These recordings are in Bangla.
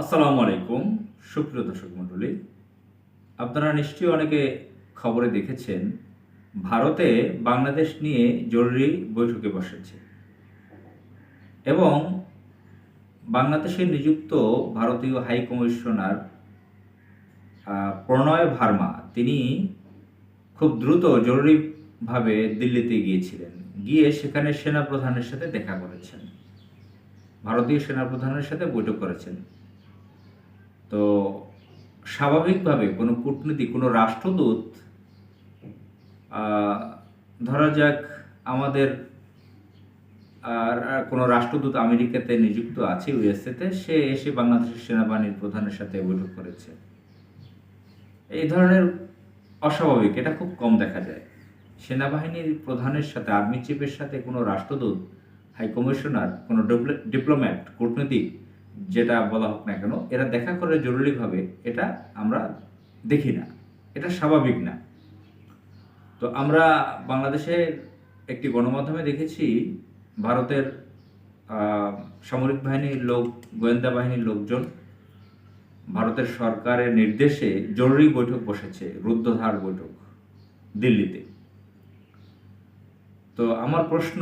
আসসালামু আলাইকুম, সুপ্রিয় দর্শক মণ্ডলী। আপনারা নিশ্চয়ই অনেকে খবরে দেখেছেন, ভারতে বাংলাদেশ নিয়ে জরুরি বৈঠকে বসেছে। এবং বাংলাদেশে নিযুক্ত ভারতীয় হাই কমিশনার প্রণয় ভার্মা, তিনি খুব দ্রুত জরুরিভাবে দিল্লিতে গিয়েছিলেন। গিয়ে সেখানে সেনাপ্রধানের সাথে দেখা করেছেন। ভারতীয় সেনাপ্রধানের সাথে বৈঠক করেছেন। তো স্বাভাবিকভাবে কোনো কূটনীতিক কোনো রাষ্ট্রদূত ধরা যাক আমাদের আর কোনো রাষ্ট্রদূত আমেরিকাতে নিযুক্ত আছে, ইউএসএতে, সে এসে বাংলাদেশের সেনাবাহিনীর প্রধানের সাথে বৈঠক করেছে। এই ধরনের অস্বাভাবিক, এটা খুব কম দেখা যায়। সেনাবাহিনীর প্রধানের সাথে, আর্মি চিফের সাথে কোনো রাষ্ট্রদূত, হাই কমিশনার, কোনো ডিপ্লোম্যাট, কূটনীতিক যেটা বলা হোক না কেন এরা দেখা করে জরুরিভাবে এটা আমরা দেখি না। এটা স্বাভাবিক না। তো আমরা বাংলাদেশের একটি গণমাধ্যমে দেখেছি, ভারতের সামরিক বাহিনীর লোক, গোয়েন্দা বাহিনীর লোকজন ভারতের সরকারের নির্দেশে জরুরি বৈঠক বসেছে, রুদ্ধধার বৈঠক দিল্লিতে। তো আমার প্রশ্ন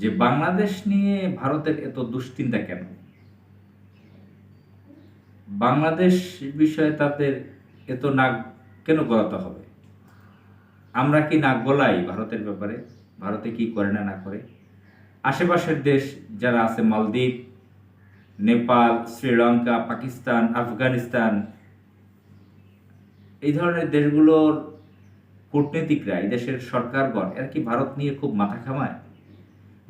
যে বাংলাদেশ নিয়ে ভারতের এত দুশ্চিন্তা কেন? বাংলাদেশ বিষয়ে তাদের এত নাক কেন গলাতে হবে? আমরা কি নাক গলাই ভারতের ব্যাপারে? ভারতে কি করে না না করে? আশেপাশের দেশ যারা আছে, মালদ্বীপ, নেপাল, শ্রীলঙ্কা, পাকিস্তান, আফগানিস্তান, এই ধরনের দেশগুলোর কূটনীতিকরা, এই দেশের সরকারগণ, এরা কি ভারত নিয়ে খুব মাথা খামায়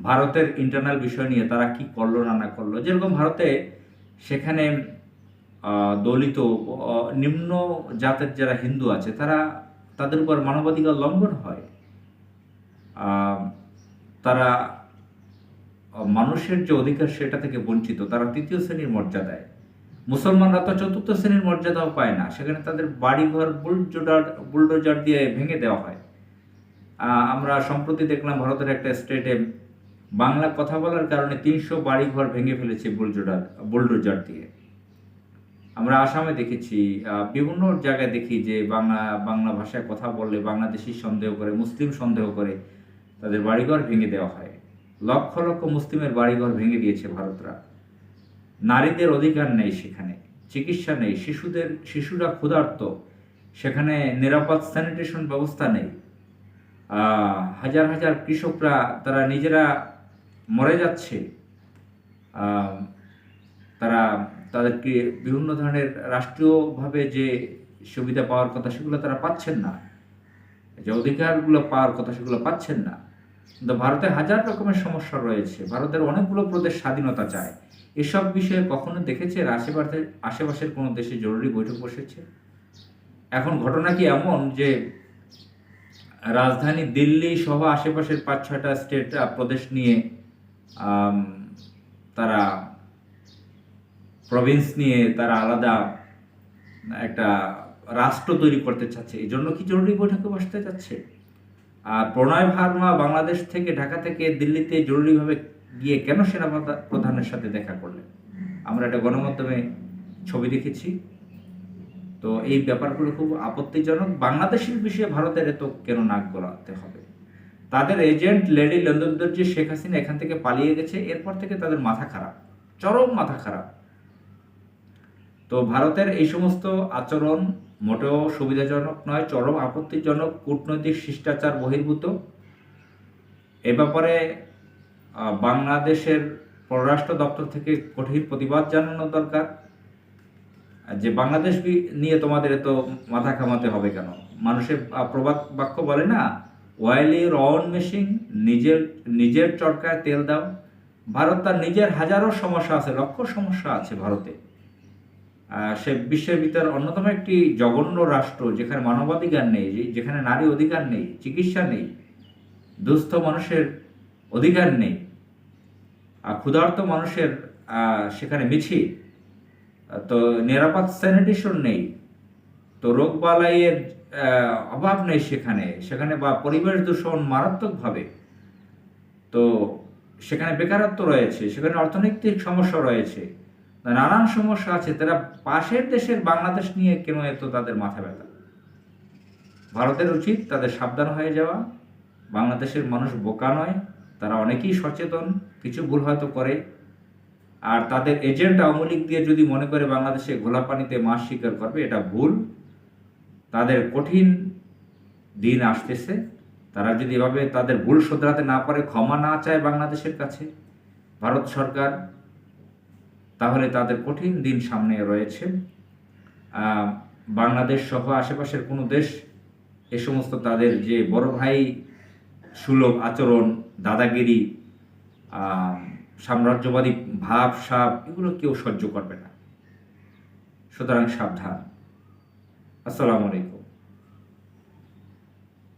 ভারতের ইন্টারনাল বিষয় নিয়ে তারা কি করল না না করল? যেরকম ভারতে সেখানে দলিত নিম্ন জাতের যারা হিন্দু আছে, তারা তাদের উপর মানবাধিকার লঙ্ঘন হয়। তারা মানুষের যে অধিকার সেটা থেকে বঞ্চিত, তারা তৃতীয় শ্রেণির মর্যাদায়। মুসলমানরা তো চতুর্থ শ্রেণির মর্যাদাও পায় না, সেখানে তাদের বাড়িঘর বুলডোজার বুলডোজার দিয়ে ভেঙে দেওয়া হয়। আমরা সম্প্রতি দেখলাম ভারতের একটা স্টেটে বাংলা কথা বলার কারণে তিনশো বাড়িঘর ভেঙে ফেলেছে বুলডোজার বুলডোজার দিয়ে। আমরা আসামে দেখেছি বিভিন্ন জায়গায় দেখি যে বাংলা বাংলা ভাষায় কথা বললে বাংলাদেশি সন্দেহ করে, মুসলিম সন্দেহ করে তাদের বাড়িঘর ভেঙে দেওয়া হয়। লক্ষ লক্ষ মুসলিমের বাড়িঘর ভেঙে দিয়েছে ভারতরা। নারীদের অধিকার নেই সেখানে, চিকিৎসা নেই, শিশুদের, শিশুরা ক্ষুধার্ত, সেখানে নিরাপদ স্যানিটেশন ব্যবস্থা নেই। হাজার হাজার কৃষকরা, তারা নিজেরা মরে যাচ্ছে তারা তাদেরকে বিভিন্ন ধরনের রাষ্ট্রীয়ভাবে যে সুবিধা পাওয়ার কথা সেগুলো তারা পাচ্ছেন না। যে অধিকারগুলো পাওয়ার কথা সেগুলো পাচ্ছেন না। কিন্তু ভারতে হাজার রকমের সমস্যা রয়েছে। ভারতের অনেকগুলো প্রদেশ স্বাধীনতা চায়। এসব বিষয়ে কখনো দেখেছে আশেপাশের আশেপাশের কোনো দেশে জরুরি বৈঠক বসেছে? এখন ঘটনা কি এমন যে রাজধানী দিল্লি সহ আশেপাশের পাঁচ ছয়টা স্টেট প্রদেশ নিয়ে তারা প্রভিন্স নিয়ে তারা আলাদা একটা রাষ্ট্র তৈরি করতে চাচ্ছে। এই জন্য কি জরুরি বৈঠকে বসতে চাচ্ছে? আর প্রণয় ভার্মা বাংলাদেশ থেকে ঢাকা থেকে দিল্লিতে জরুরিভাবে গিয়ে কেন সেনা প্রধানের সাথে দেখা করলেন? আমরা একটা গণমাধ্যমে ছবি দেখেছি। তো এই ব্যাপারগুলো খুব আপত্তিজনক। বাংলাদেশের বিষয়ে ভারতের এত কেন নাক গলাতে হবে? তাদের এজেন্ট লেডি লন্দনদর্জি শেখ হাসিনা এখান থেকে পালিয়ে গেছে, এরপর থেকে তাদের মাথা খারাপ, চরম মাথা খারাপ। তো ভারতের এই সমস্ত আচরণ মোটেও সুবিধাজনক নয়, চরম আপত্তিজনক কূটনৈতিক শিষ্টাচার বহির্ভূত। এ ব্যাপারে বাংলাদেশের পররাষ্ট্র দপ্তর থেকে কঠিন প্রতিবাদ জানানো দরকার। যে বাংলাদেশ নিয়ে তোমাদের এত মাথা ঘামাতে হবে কেন? মানুষের প্রবাদ বাক্য বলে না ইউর অন মেশিন নিজের নিজের চরকায় তেল দাও। ভারত তার নিজের হাজারো সমস্যা আছে লক্ষ সমস্যা আছে ভারতে। সে বিশ্বের ভিতর অন্যতম একটি জঘন্য রাষ্ট্র যেখানে মানবাধিকার নেই যেখানে নারী অধিকার নেই চিকিৎসা নেই দুস্থ মানুষের অধিকার নেই আর ক্ষুধার্ত মানুষের সেখানে মিছিল তো নিরাপদ স্যানিটেশন নেই। তো রোগ বালাইয়ের আহ, অভাব নেই সেখানে। সেখানে বা পরিবেশ দূষণ মারাত্মকভাবে। তো সেখানে বেকারত্ব রয়েছে, সেখানে অর্থনৈতিক সমস্যা রয়েছে নানান সমস্যা আছে। তারা পাশের দেশের বাংলাদেশ নিয়ে কেন এত তাদের মাথা ব্যথা? ভারতের উচিত তাদের সাবধান হয়ে যাওয়া। বাংলাদেশের মানুষ বোকা নয়, তারা অনেকেই সচেতন, কিছু ভুল হয়তো করে। আর তাদের এজেন্ট আওয়ামী লীগ দিয়ে যদি মনে করে বাংলাদেশে ঘোলা পানিতে মাছ শিকার করবে, এটা ভুল। তাদের কঠিন দিন আসতেছে। তারা যদি এভাবে তাদের ভুল শোধরাতে না পারে, ক্ষমা না চায় বাংলাদেশের কাছে, ভারত সরকার, তাহলে তাদের কঠিন দিন সামনে রয়েছে। বাংলাদেশ সহ আশেপাশের কোনো দেশ এ সমস্ত তাদের যে বড় ভাই সুলভ আচরণ, দাদাগিরি সাম্রাজ্যবাদী ভাব, সাপ, এগুলো কেউ সহ্য করবে না। সুতরাং সাবধান। আসসালামু আলাইকুম।